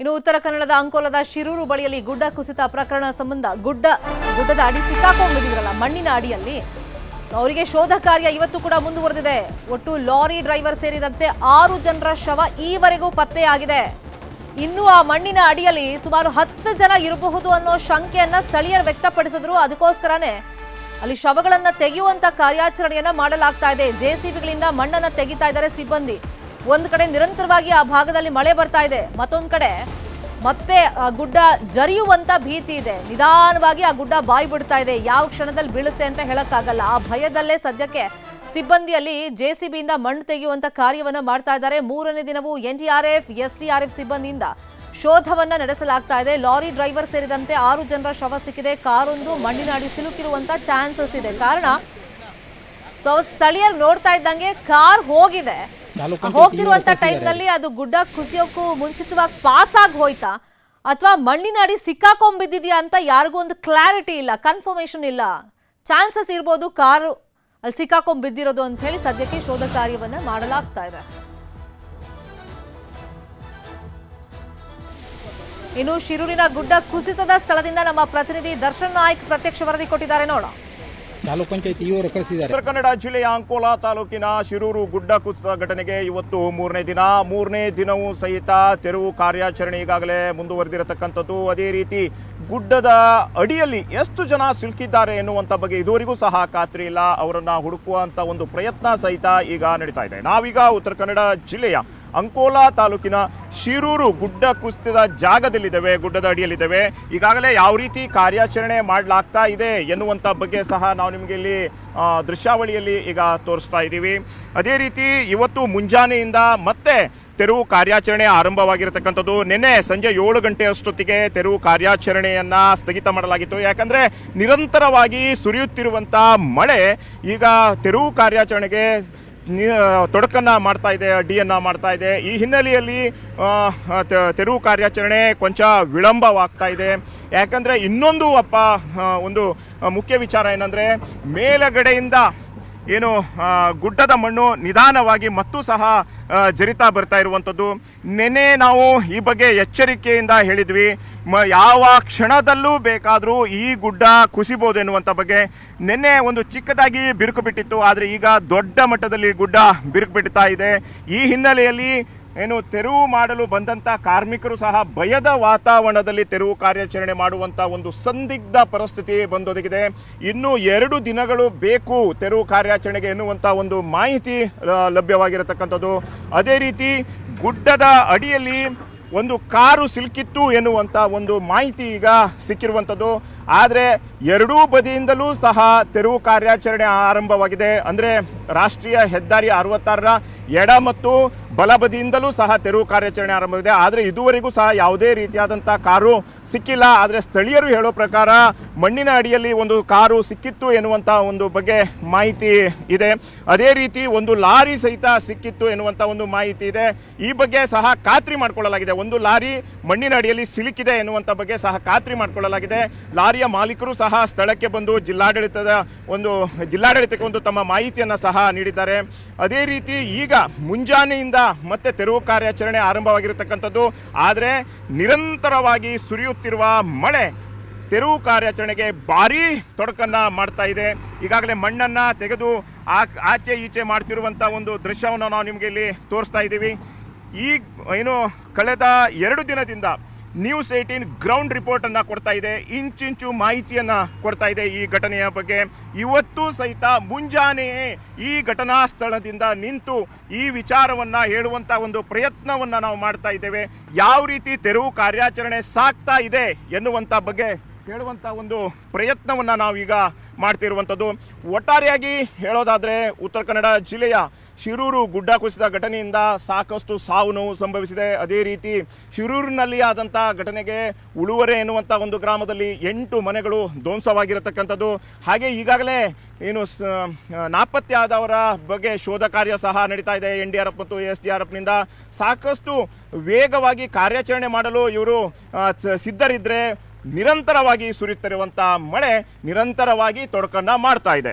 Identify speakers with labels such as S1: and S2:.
S1: ಇನ್ನು ಉತ್ತರ ಕನ್ನಡದ ಅಂಕೋಲದ ಶಿರೂರು ಬಳಿಯಲ್ಲಿ ಗುಡ್ಡ ಕುಸಿತ ಪ್ರಕರಣ ಸಂಬಂಧ ಗುಡ್ಡ, ಗುಡ್ಡದ ಅಡಿ ಸಿಕ್ಕಾಕೊಂಡಿದ್ದೀರಲ್ಲ ಮಣ್ಣಿನ ಅಡಿಯಲ್ಲಿ. ಅವರಿಗೆ ಶೋಧ ಕಾರ್ಯ ಇವತ್ತು ಕೂಡ ಮುಂದುವರೆದಿದೆ. ಒಟ್ಟು ಲಾರಿ ಡ್ರೈವರ್ ಸೇರಿದಂತೆ ಆರು ಜನರ ಶವ ಈವರೆಗೂ ಪತ್ತೆಯಾಗಿದೆ. ಇನ್ನು ಆ ಮಣ್ಣಿನ ಅಡಿಯಲ್ಲಿ ಸುಮಾರು ಹತ್ತು ಜನ ಇರಬಹುದು ಅನ್ನೋ ಶಂಕೆಯನ್ನ ಸ್ಥಳೀಯರು ವ್ಯಕ್ತಪಡಿಸಿದ್ರು. ಅದಕ್ಕೋಸ್ಕರನೇ ಅಲ್ಲಿ ಶವಗಳನ್ನ ತೆಗೆಯುವಂತ ಕಾರ್ಯಾಚರಣೆಯನ್ನ ಮಾಡಲಾಗ್ತಾ ಇದೆ. ಜೆಸಿಬಿಗಳಿಂದ ಮಣ್ಣನ್ನ ತೆಗಿತಾ ಇದ್ದಾರೆ ಸಿಬ್ಬಂದಿ. ಒಂದ್ ಕಡೆ ನಿರಂತರವಾಗಿ ಆ ಭಾಗದಲ್ಲಿ ಮಳೆ ಬರ್ತಾ ಇದೆ. ಮತ್ತೊಂದು ಕಡೆ ಮತ್ತೆ ಗುಡ್ಡ ಜರಿಯುವಂತ ಭೀತಿ ಇದೆ. ನಿಧಾನವಾಗಿ ಆ ಗುಡ್ಡ ಬಾಯಿ ಬಿಡ್ತಾ ಇದೆ. ಯಾವ ಕ್ಷಣದಲ್ಲಿ ಬೀಳುತ್ತೆ ಅಂತ ಹೇಳಕ್ಕಾಗಲ್ಲ. ಆ ಭಯದಲ್ಲೇ ಸದ್ಯಕ್ಕೆ ಸಿಬ್ಬಂದಿಯಲ್ಲಿ ಜೆಸಿಬಿಯಿಂದ ಮಣ್ಣು ತೆಗೆಯುವಂತ ಕಾರ್ಯವನ್ನ ಮಾಡ್ತಾ ಇದ್ದಾರೆ. ಮೂರನೇ ದಿನವೂ ಎನ್ಡಿಆರ್ಎಫ್ ಎಫ್ ಸಿಬ್ಬಂದಿಯಿಂದ ಶೋಧವನ್ನ ನಡೆಸಲಾಗ್ತಾ ಇದೆ. ಲಾರಿ ಡ್ರೈವರ್ ಸೇರಿದಂತೆ ಆರು ಜನರ ಶವ ಸಿಕ್ಕಿದೆ. ಕಾರೊಂದು ಮಣ್ಣಿನ ಅಡಿ ಸಿಲುಕಿರುವಂತ ಚಾನ್ಸಸ್ ಇದೆ. ಕಾರಣ, ಸೊ ಸ್ಥಳೀಯರು ನೋಡ್ತಾ ಇದ್ದಂಗೆ ಕಾರ್ ಹೋಗಿದೆ. ಹೋಗ್ತಿರುವಂತ ಟೈಮ್ನಲ್ಲಿ ಅದು ಗುಡ್ಡ ಕುಸಿಯೋಕ್ಕೂ ಮುಂಚಿತವಾಗಿ ಪಾಸ್ ಆಗಿ ಹೋಯ್ತಾ ಅಥವಾ ಮಣ್ಣಿನ ಅಡಿ ಸಿಕ್ಕಾಕೊಂಡ್ಬಿದ್ದಿದ್ಯಾ ಅಂತ ಯಾರಿಗೂ ಒಂದು ಕ್ಲಾರಿಟಿ ಇಲ್ಲ ಕನ್ಫರ್ಮೇಶನ್ ಇಲ್ಲ. ಚಾನ್ಸಸ್ ಇರ್ಬೋದು ಕಾರು ಅಲ್ಲಿ ಸಿಕ್ಕಾಕೊಂಡ್ ಬಿದ್ದಿರೋದು ಅಂತ ಹೇಳಿ ಸದ್ಯಕ್ಕೆ ಶೋಧ ಕಾರ್ಯವನ್ನ ಮಾಡಲಾಗ್ತಾ ಇದೆ. ಇನ್ನು ಶಿರೂರಿನ ಗುಡ್ಡ ಕುಸಿತದ ಸ್ಥಳದಿಂದ ನಮ್ಮ ಪ್ರತಿನಿಧಿ ದರ್ಶನ್ ನಾಯ್ಕ್ ಪ್ರತ್ಯಕ್ಷ ವರದಿ ಕೊಟ್ಟಿದ್ದಾರೆ. ನೋಡೋಣ.
S2: ಪಂಚಾಯತಿ ಇವರು ಕಳಿಸಿದ್ದಾರೆ.
S3: ಉತ್ತರ ಕನ್ನಡ ಜಿಲ್ಲೆಯ ಅಂಕೋಲಾ ತಾಲೂಕಿನ ಶಿರೂರು ಗುಡ್ಡ ಕುಸಿತ ಘಟನೆಗೆ ಇವತ್ತು ಮೂರನೇ ದಿನ. ಮೂರನೇ ದಿನವೂ ಸಹಿತ ತೆರವು ಕಾರ್ಯಾಚರಣೆ ಈಗಾಗಲೇ ಮುಂದುವರೆದಿರತಕ್ಕಂಥದ್ದು. ಅದೇ ರೀತಿ ಗುಡ್ಡದ ಅಡಿಯಲ್ಲಿ ಎಷ್ಟು ಜನ ಸಿಲುಕಿದ್ದಾರೆ ಎನ್ನುವಂಥ ಬಗ್ಗೆ ಇದುವರೆಗೂ ಸಹ ಖಾತ್ರಿ ಇಲ್ಲ. ಅವರನ್ನು ಹುಡುಕುವಂತ ಒಂದು ಪ್ರಯತ್ನ ಸಹಿತ ಈಗ ನಡೀತಾ ಇದೆ. ನಾವೀಗ ಉತ್ತರ ಕನ್ನಡ ಜಿಲ್ಲೆಯ ಅಂಕೋಲಾ ತಾಲೂಕಿನ ಶಿರೂರು ಗುಡ್ಡ ಕುಸಿತದ ಜಾಗದಲ್ಲಿದ್ದೇವೆ, ಗುಡ್ಡದ ಅಡಿಯಲ್ಲಿದ್ದೇವೆ. ಈಗಾಗಲೇ ಯಾವ ರೀತಿ ಕಾರ್ಯಾಚರಣೆ ಮಾಡಲಾಗ್ತಾ ಇದೆ ಎನ್ನುವಂಥ ಬಗ್ಗೆ ಸಹ ನಾವು ನಿಮಗೆ ಇಲ್ಲಿ ದೃಶ್ಯಾವಳಿಯಲ್ಲಿ ಈಗ ತೋರಿಸ್ತಾ ಇದ್ದೀವಿ. ಅದೇ ರೀತಿ ಇವತ್ತು ಮುಂಜಾನೆಯಿಂದ ಮತ್ತೆ ತೆರವು ಕಾರ್ಯಾಚರಣೆ ಆರಂಭವಾಗಿರತಕ್ಕಂಥದ್ದು. ನಿನ್ನೆ ಸಂಜೆ ಏಳು ಗಂಟೆ ಅಷ್ಟೊತ್ತಿಗೆ ತೆರವು ಕಾರ್ಯಾಚರಣೆಯನ್ನ ಸ್ಥಗಿತ ಮಾಡಲಾಗಿತ್ತು. ಯಾಕಂದ್ರೆ ನಿರಂತರವಾಗಿ ಸುರಿಯುತ್ತಿರುವಂಥ ಮಳೆ ಈಗ ತೆರವು ಕಾರ್ಯಾಚರಣೆಗೆ ತೊಡಕನ್ನ ಮಾಡ್ತಾ ಇದೆ, ಅಡ್ಡಿಯನ್ನು ಮಾಡ್ತಾ ಇದೆ. ಈ ಹಿನ್ನೆಲೆಯಲ್ಲಿ ತೆರವು ಕಾರ್ಯಾಚರಣೆ ಕೊಂಚ ವಿಳಂಬವಾಗ್ತಾ ಇದೆ. ಯಾಕಂದರೆ ಇನ್ನೊಂದು ಅಪ್ಪ ಒಂದು ಮುಖ್ಯ ವಿಚಾರ ಏನಂದರೆ ಮೇಲಗಡೆಯಿಂದ ಏನು ಗುಡ್ಡದ ಮಣ್ಣು ನಿಧಾನವಾಗಿ ಮತ್ತು ಸಹ ಜರಿತಾ ಬರ್ತಾ ಇರುವಂಥದ್ದು. ನೆನೆ ನಾವು ಈ ಬಗ್ಗೆ ಎಚ್ಚರಿಕೆಯಿಂದ ಹೇಳಿದ್ವಿ. ಮ, ಯಾವ ಕ್ಷಣದಲ್ಲೂ ಬೇಕಾದರೂ ಈ ಗುಡ್ಡ ಕುಸಿಬೋದು ಎನ್ನುವಂಥ ಬಗ್ಗೆ. ನಿನ್ನೆ ಒಂದು ಚಿಕ್ಕದಾಗಿ ಬಿರುಕು ಬಿಟ್ಟಿತ್ತು, ಆದರೆ ಈಗ ದೊಡ್ಡ ಮಟ್ಟದಲ್ಲಿ ಗುಡ್ಡ ಬಿರುಕು ಬಿಡ್ತಾ ಇದೆ. ಈ ಹಿನ್ನೆಲೆಯಲ್ಲಿ ಏನು ತೆರವು ಮಾಡಲು ಬಂದಂತ ಕಾರ್ಮಿಕರು ಸಹ ಭಯದ ವಾತಾವರಣದಲ್ಲಿ ತೆರವು ಕಾರ್ಯಾಚರಣೆ ಮಾಡುವಂತ ಒಂದು ಸಂದಿಗ್ಧ ಪರಿಸ್ಥಿತಿ ಬಂದೊದಗಿದೆ. ಇನ್ನು ಎರಡು ದಿನಗಳು ಬೇಕು ತೆರವು ಕಾರ್ಯಾಚರಣೆಗೆ ಎನ್ನುವಂತ ಒಂದು ಮಾಹಿತಿ ಲಭ್ಯವಾಗಿರತಕ್ಕಂಥದ್ದು. ಅದೇ ರೀತಿ ಗುಡ್ಡದ ಅಡಿಯಲ್ಲಿ ಒಂದು ಕಾರು ಸಿಲುಕಿತ್ತು ಎನ್ನುವಂತ ಒಂದು ಮಾಹಿತಿ ಈಗ ಸಿಕ್ಕಿರುವಂಥದ್ದು. ಆದರೆ ಎರಡೂ ಬದಿಯಿಂದಲೂ ಸಹ ತೆರವು ಕಾರ್ಯಾಚರಣೆ ಆರಂಭವಾಗಿದೆ. ಅಂದರೆ ರಾಷ್ಟ್ರೀಯ ಹೆದ್ದಾರಿ ಅರವತ್ತಾರರ ಎಡ ಮತ್ತು ಬಲ ಬದಿಯಿಂದಲೂ ಸಹ ತೆರವು ಕಾರ್ಯಾಚರಣೆ ಆರಂಭವಾಗಿದೆ. ಆದರೆ ಇದುವರೆಗೂ ಸಹ ಯಾವುದೇ ರೀತಿಯಾದಂಥ ಕಾರು ಸಿಕ್ಕಿಲ್ಲ. ಆದರೆ ಸ್ಥಳೀಯರು ಹೇಳೋ ಪ್ರಕಾರ ಮಣ್ಣಿನ ಅಡಿಯಲ್ಲಿ ಒಂದು ಕಾರು ಸಿಕ್ಕಿತ್ತು ಎನ್ನುವಂಥ ಒಂದು ಬಗ್ಗೆ ಮಾಹಿತಿ ಇದೆ. ಅದೇ ರೀತಿ ಒಂದು ಲಾರಿ ಸಹಿತ ಸಿಕ್ಕಿತ್ತು ಎನ್ನುವಂಥ ಒಂದು ಮಾಹಿತಿ ಇದೆ. ಈ ಬಗ್ಗೆ ಸಹ ಖಾತ್ರಿ ಮಾಡಿಕೊಳ್ಳಲಾಗಿದೆ. ಒಂದು ಲಾರಿ ಮಣ್ಣಿನ ಅಡಿಯಲ್ಲಿ ಸಿಲುಕಿದೆ ಎನ್ನುವಂಥ ಬಗ್ಗೆ ಸಹ ಖಾತ್ರಿ ಮಾಡಿಕೊಳ್ಳಲಾಗಿದೆ. ಲಾರಿಯ ಮಾಲೀಕರು ಸಹ ಸ್ಥಳಕ್ಕೆ ಬಂದು ಜಿಲ್ಲಾಡಳಿತದ ಒಂದು, ಜಿಲ್ಲಾಡಳಿತಕ್ಕೆ ಒಂದು ತಮ್ಮ ಮಾಹಿತಿಯನ್ನು ಸಹ ನೀಡಿದ್ದಾರೆ. ಅದೇ ರೀತಿ ಈಗ ಮುಂಜಾನೆಯಿಂದ ಮತ್ತೆ ತೆರವು ಕಾರ್ಯಾಚರಣೆ ಆರಂಭವಾಗಿರತಕ್ಕಂಥದ್ದು. ಆದರೆ ನಿರಂತರವಾಗಿ ಸುರಿಯುತ್ತಿರುವ ಮಳೆ ತೆರವು ಕಾರ್ಯಾಚರಣೆಗೆ ಭಾರೀ ತೊಡಕನ್ನು ಮಾಡ್ತಾ ಇದೆ. ಈಗಾಗಲೇ ಮಣ್ಣನ್ನು ತೆಗೆದು ಆ- ಆಚೆ ಈಚೆ ಮಾಡ್ತಿರುವಂಥ ಒಂದು ದೃಶ್ಯವನ್ನು ನಾವು ನಿಮಗೆ ಇಲ್ಲಿ ತೋರಿಸ್ತಾ ಇದ್ದೀವಿ. ಈ, ಏನು, ಕಳೆದ ಎರಡು ದಿನದಿಂದ ನ್ಯೂಸ್ ಏಯ್ಟೀನ್ ಗ್ರೌಂಡ್ ರಿಪೋರ್ಟ್ ಅನ್ನ ಕೊಡ್ತಾ ಇದೆ, ಇಂಚಿಂಚು ಮಾಹಿತಿಯನ್ನ ಕೊಡ್ತಾ ಇದೆ ಈ ಘಟನೆಯ ಬಗ್ಗೆ. ಇವತ್ತು ಸಹಿತ ಮುಂಜಾನೆಯೇ ಈ ಘಟನಾ ಸ್ಥಳದಿಂದ ನಿಂತು ಈ ವಿಚಾರವನ್ನ ಹೇಳುವಂತ ಒಂದು ಪ್ರಯತ್ನವನ್ನ ನಾವು ಮಾಡ್ತಾ ಇದ್ದೇವೆ. ಯಾವ ರೀತಿ ತೆರವು ಕಾರ್ಯಾಚರಣೆ ಸಾಗ್ತಾ ಇದೆ ಎನ್ನುವಂತ ಬಗ್ಗೆ ಹೇಳುವಂತ ಒಂದು ಪ್ರಯತ್ನವನ್ನ ನಾವೀಗ ಮಾಡ್ತಿರುವಂಥದ್ದು. ಒಟ್ಟಾರೆಯಾಗಿ ಹೇಳೋದಾದ್ರೆ, ಉತ್ತರ ಕನ್ನಡ ಜಿಲ್ಲೆಯ ಶಿರೂರು ಗುಡ್ಡ ಕುಸಿದ ಘಟನೆಯಿಂದ ಸಾಕಷ್ಟು ಸಾವು ನೋವು ಸಂಭವಿಸಿದೆ. ಅದೇ ರೀತಿ ಶಿರೂರಿನಲ್ಲಿ ಆದಂಥ ಘಟನೆಗೆ ಉಳುವರೆ ಎನ್ನುವಂಥ ಒಂದು ಗ್ರಾಮದಲ್ಲಿ ಎಂಟು ಮನೆಗಳು ಧ್ವಂಸವಾಗಿರತಕ್ಕಂಥದ್ದು. ಹಾಗೆ ಈಗಾಗಲೇ ಏನು ನಾಪತ್ತೆ ಆದವರ ಬಗ್ಗೆ ಶೋಧ ಕಾರ್ಯ ಸಹ ನಡೀತಾ ಇದೆ ಎನ್ ಡಿ ಆರ್ ಎಫ್ ಮತ್ತು ಎಸ್ ಡಿ ಆರ್ ಎಫ್ನಿಂದ ಸಾಕಷ್ಟು ವೇಗವಾಗಿ ಕಾರ್ಯಾಚರಣೆ ಮಾಡಲು ಇವರು ಸಿದ್ಧರಿದ್ದರೆ ನಿರಂತರವಾಗಿ ಸುರಿಯುತ್ತಿರುವಂಥ ಮಳೆ ನಿರಂತರವಾಗಿ ತೊಡಕನ್ನು ಮಾಡ್ತಾ ಇದೆ.